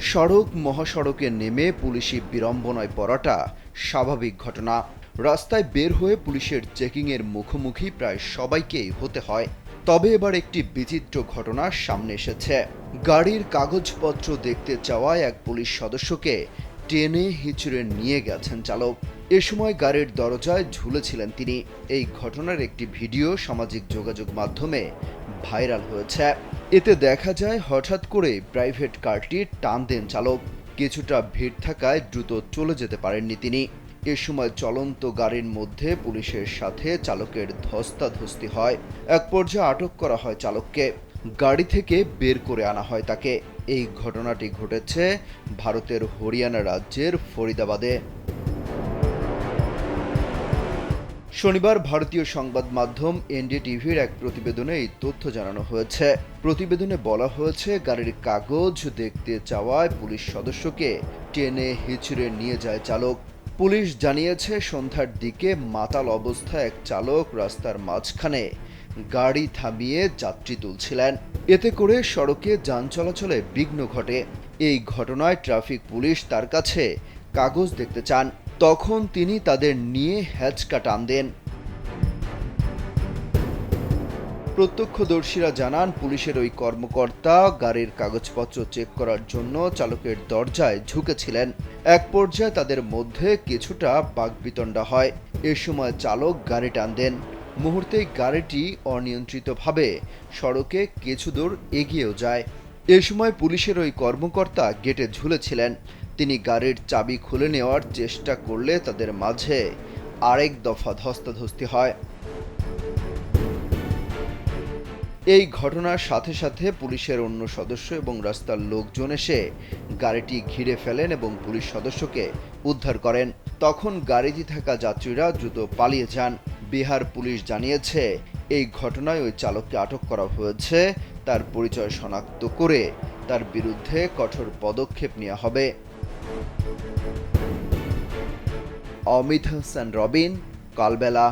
সড়ক মহাসড়কে নেমে পুলিশি বিড়ম্বনায় পড়াটা স্বাভাবিক ঘটনা। রাস্তায় বের হয়ে পুলিশের চেকিংয়ের মুখোমুখি প্রায় সবাইকেই হতে হয়। তবে এবার একটি বিচিত্র ঘটনা সামনে এসেছে। গাড়ির কাগজপত্র দেখতে চাওয়ায় এক পুলিশ সদস্যকে টেনে হিঁচড়ে নিয়ে গেছেন চালক। এ সময় গাড়ির দরজায় ঝুলেছিলেন তিনি। এই ঘটনার একটি ভিডিও সামাজিক যোগাযোগ মাধ্যমে ভাইরাল হয়েছে। এতে দেখা যায়, হঠাৎ করে প্রাইভেট কারটি টান দেন চালক। কিছুটা ভিড় থাকায় দ্রুত চলে যেতে পারেননি তিনি। এ সময় চলন্ত গাড়ির মধ্যে পুলিশের সাথে চালকের ধস্তাধস্তি হয়। এক পর্যায়ে আটক করা হয় চালককে। গাড়ি থেকে বের করে আনা হয় তাকে। এই ঘটনাটি ঘটেছে ভারতের হরিয়ানা রাজ্যের ফরিদাবাদে। শনিবার ভারতীয় সংবাদ মাধ্যম এনডিটিভির এক প্রতিবেদনে এই তথ্য জানানো হয়েছে। প্রতিবেদনে বলা হয়েছে, গাড়ির কাগজ দেখতে চাওয়ায় পুলিশ সদস্যকে টেনে হিচড়ে নিয়ে যায় চালক। পুলিশ জানিয়েছে, সন্ধ্যার দিকে মাতাল অবস্থায় এক চালক রাস্তার মাঝখানে গাড়ি থামিয়ে যাত্রী তুলছিলেন। এতে করে সড়কে যান চলাচলে বিঘ্ন ঘটে। এই ঘটনায় ট্রাফিক পুলিশ তার কাছে কাগজ দেখতে চান। তখন তিনি তাদের নিয়ে হ্যাচকা টান দেন। প্রত্যক্ষদর্শীরা জানান, পুলিশের ওই কর্মকর্তা গাড়ির কাগজপত্র চেক করার জন্য চালকের দরজায় ঝুঁকেছিলেন। এক পর্যায়ে তাদের মধ্যে কিছুটা বাগবিতণ্ডা হয়। এ সময় চালক গাড়ি টান দেন। মুহূর্তেই গাড়িটি অনিয়ন্ত্রিতভাবে সড়কে কিছু দূর এগিয়েও যায়। এ সময় পুলিশের ওই কর্মকর্তা গেটে ঝুলেছিলেন। তিনি গাড়ির চাবি খুলে নেওয়ার চেষ্টা করলে তাদের মাঝে আরেক দফা ধস্তাধস্তি হয়। এই ঘটনার সাথে সাথে পুলিশের অন্য সদস্য এবং রাস্তার লোকজন এসে গাড়িটি ঘিরে ফেলেন এবং পুলিশ সদস্যকে উদ্ধার করেন। তখন গাড়িতে থাকা যাত্রীরা দ্রুত পালিয়ে যান। বিহার পুলিশ জানিয়েছে, এই ঘটনায় ওই চালককে আটক করা হয়েছে। তার পরিচয় শনাক্ত করে তার বিরুদ্ধে কঠোর পদক্ষেপ নেওয়া হবে। অমিত হাসান রবিন কালবেলা